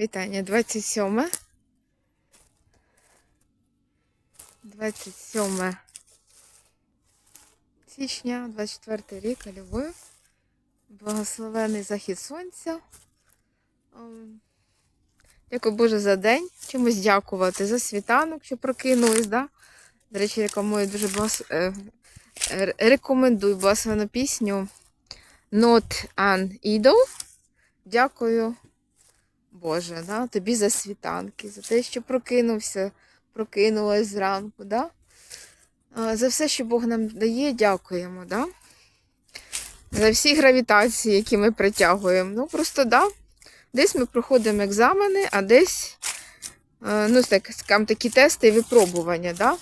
Вітання, 27. 27 січня, 24 рік, Львів. Благословений захід сонця. Ем, Дякую Боже за день. Чимось дякувати за світанок, що прокинулись, да? До речі, я дуже благос... е, рекомендую благословену пісню Not an Idol. Дякую, Боже, да? тобі за світанки, за те, що прокинувся, прокинулась зранку. Да? За все, що Бог нам дає, дякуємо. Да? За всі гравітації, які ми притягуємо. Ну, просто да. Десь ми проходимо екзамени, а десь е, ну, так, скажімо, такі тести і випробування. Да?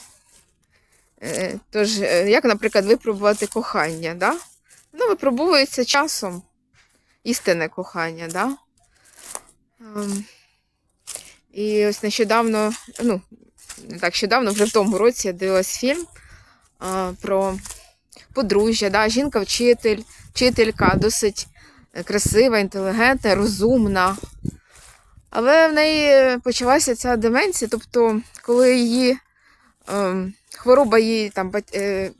Е, Тож, е, як, наприклад, випробувати кохання, да? Воно випробовується часом. Істинне кохання, да? Ем, І ось нещодавно, ну, не так щодавно, вже в тому році я дивилась фільм а, про подружжя, да? жінка-вчитель, вчителька досить красива, інтелігентна, розумна. Але в неї почалася ця деменція, тобто, коли її ем, хвороба її там е,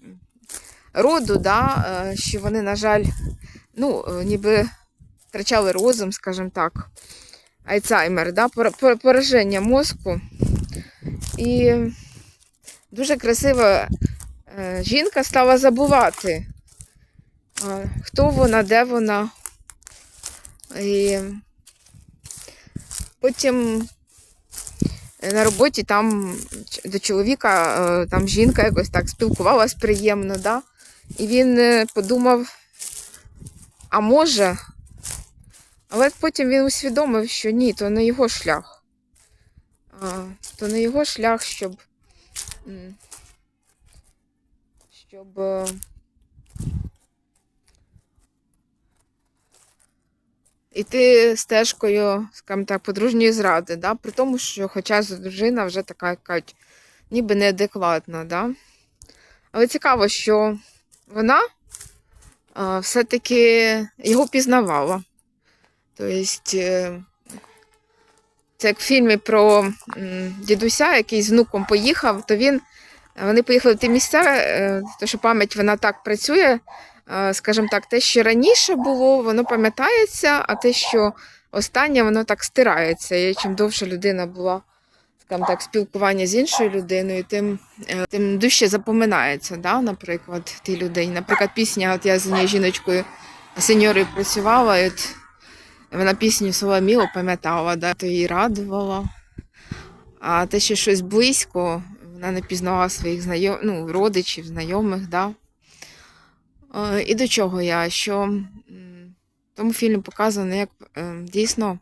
роду, да, е, що вони, на жаль, ну, е, ніби втрачали розум, скажімо так. Альцгеймер, да, пора- пора- пораження мозку. І дуже красива е, жінка стала забувати, хто вона, де вона. І потім е, на роботі там до чоловіка е, там жінка якось так спілкувалась приємно, да? і він подумав, а може, але потім він усвідомив, що ні, то не його шлях. А, то не його шлях, щоб. Щоб. е, Іти стежкою, скажімо так, подружньої зради, да? при тому, що хоча дружина вже така, яка ніби неадекватна. Да? Але цікаво, що вона все-таки його пізнавала. Тобто, е, це як в фільмі про дідуся, який з внуком поїхав, то він, вони поїхали в ті місця, е, то що пам'ять вона так працює, е, скажімо так, те, що раніше було, воно пам'ятається, а те, що останнє, воно так стирається. І чим довше людина була, скажімо так, спілкування з іншою людиною, тим, тим дужче запоминається, да, наприклад, тій людині. Наприклад, пісня, от я з однією жіночкою сеньорою працювала, і от вона пісню Соломіло пам'ятала, да, то її радувало. А те, що щось близько, вона не пізнала своїх знайом... ну, родичів, знайомих. Да. Е, І до чого я? Що в тому фільмі показано, як е, дійсно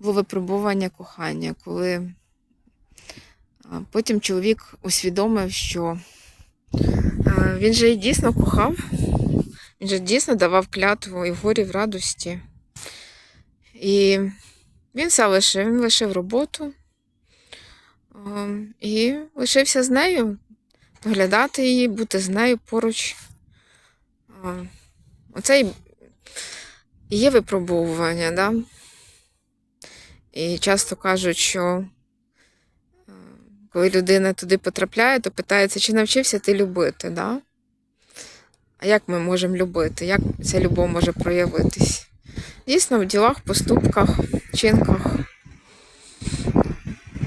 було випробування кохання, коли е, потім чоловік усвідомив, що він же і дійсно кохав, він же дійсно давав клятву і в горі, в радості. І він все лишив, він лишив роботу ем, і лишився з нею, доглядати її, бути з нею поруч. Ем, Оце і є випробовування, да? І часто кажуть, що е, коли людина туди потрапляє, то питається, чи навчився ти любити, да? А як ми можемо любити? Як ця любов може проявитись? Дійсно, в ділах, поступках, вчинках.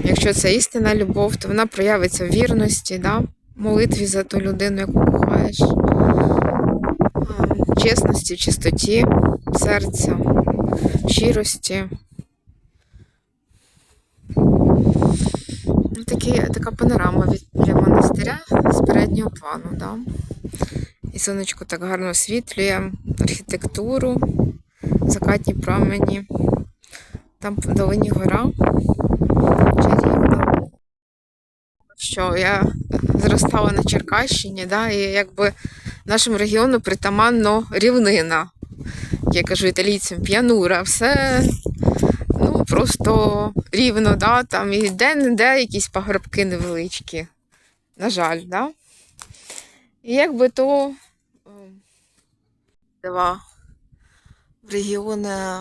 Якщо це істинна любов, то вона проявиться в вірності, да? молитві за ту людину, яку кохаєш, чесності, чистоті серця, щирості. Ну, Такі, така панорама від монастиря з переднього плану. Да? І сонечко так гарно освітлює архітектуру закатні промені. Там в долині гора. Що я зростала на Черкащині, да, і якби нашому регіону притаманно рівнина. Я кажу італійцям, п'янура, все ну, просто рівно, да, там і де-не-де якісь пагорбки невеличкі. На жаль, да? І якби то ем, дива в регіони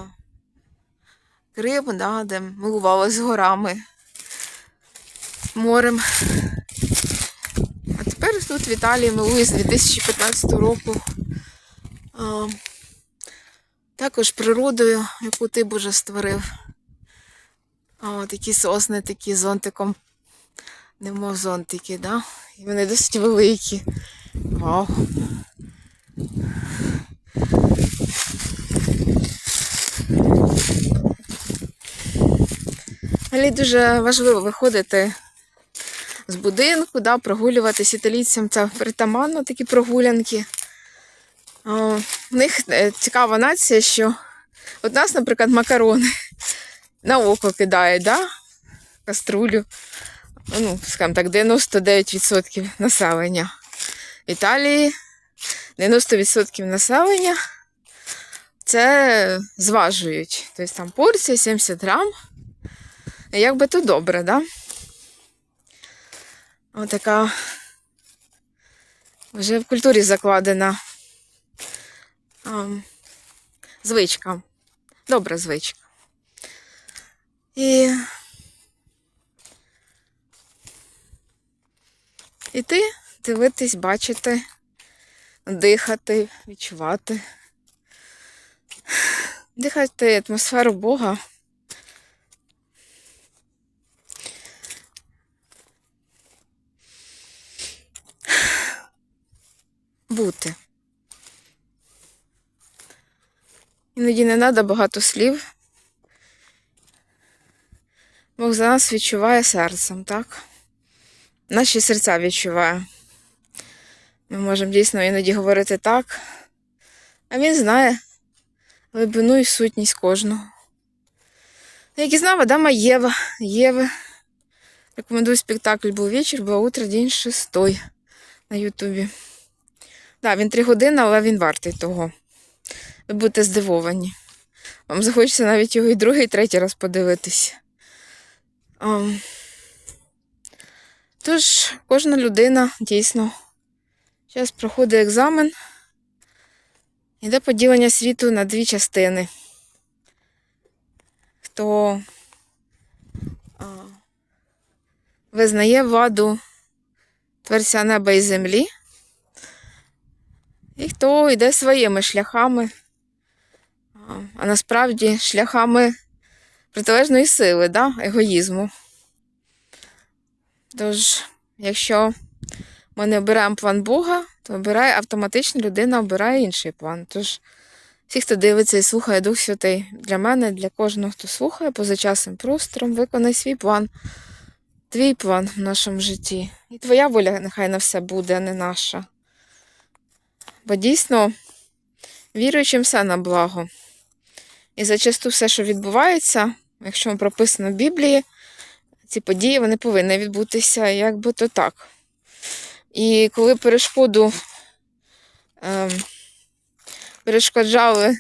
Крим, да, де милувалися горами, морем. А тепер тут в Італії милує з 2015 року. А, також природою, яку ти Боже створив. А, такі сосни, такі зонтиком. Немов зонтики, да? І вони досить великі. Вау. Але дуже важливо виходити з будинку, да, прогулюватись італійцям. Це притаманно такі прогулянки. В них е, цікава нація, що от нас, наприклад, макарони на око кидають, да? каструлю. Ну, скажімо так, 99% населення. В Італії 90% населення це зважують. Тобто там порція 70 грам. І Як би то добре, да? Отака вже в культурі закладена звичка. Добра звичка. І іти, дивитись, бачити, дихати, відчувати. Дихати атмосферу Бога. Бути. Іноді не треба багато слів. Бог за нас відчуває серцем, так? Наші серця відчуває. Ми можемо дійсно іноді говорити так, а він знає глибину і сутність кожного. Як і знав Адама Єва, Єви. Рекомендую спектакль був вечір, було утро, день шестой на Ютубі. Так, він три години, але він вартий того. Ви будете здивовані. Вам захочеться навіть його і другий, і третій раз подивитись. Ам. Тож, кожна людина дійсно зараз проходить екзамен. Іде поділення світу на дві частини. Хто а, визнає владу творця неба і землі, і хто йде своїми шляхами, а, насправді шляхами протилежної сили, да? егоїзму. Тож, якщо ми не обираємо план Бога, то обирає автоматично людина обирає інший план. Тож, всі, хто дивиться і слухає Дух Святий, для мене, для кожного, хто слухає, поза часом простором, виконай свій план, твій план в нашому житті. І твоя воля нехай на все буде, а не наша. Бо дійсно віруючим все на благо. І зачасту все, що відбувається, якщо прописано в Біблії, ці події вони повинні відбутися як би то так. І коли перешкоду е, перешкоджали,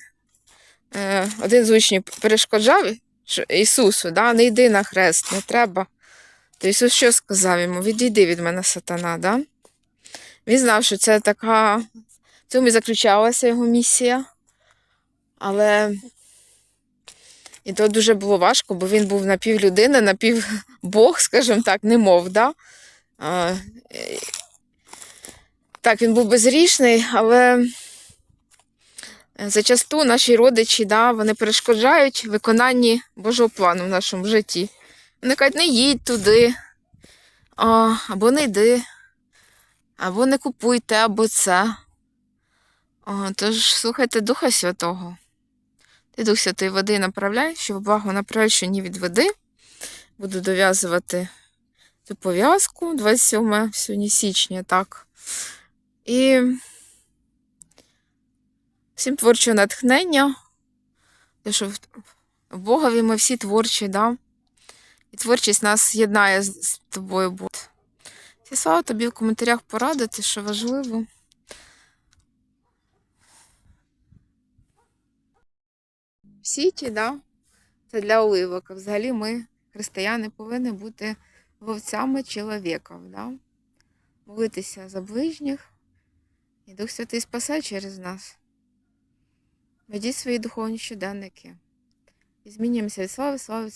е, один з учнів перешкоджав Ісусу, да, не йди на хрест, не треба. То Ісус що сказав йому? Відійди від мене, сатана. Да? Він знав, що це така. Цьому і заключалася його місія. Але і то дуже було важко, бо він був напівлюдина, напівбог, скажімо так, немов, да? А, е, так, він був безрішний, але зачасту наші родичі, да, вони перешкоджають виконанні Божого плану в нашому житті. Вони кажуть, не їдь туди, а, або не йди, або не купуй те, або це. О, тож слухайте Духа Святого. Ти Дух Святої води направляй, що благо що ні відведи. Буду дов'язувати цю пов'язку 27 сьогодні січня, так. І всім творчого натхнення. Те, що в Богові ми всі творчі, да? І творчість нас єднає з, тобою. Всі слава тобі в коментарях порадити, що важливо. Сіті, да? Це для оливок. Взагалі ми, християни, повинні бути вовцями чоловіків, да? молитися за ближніх, і Дух Святий спасе через нас. Ведіть свої духовні щоденники. І змінюємося від слави, слави.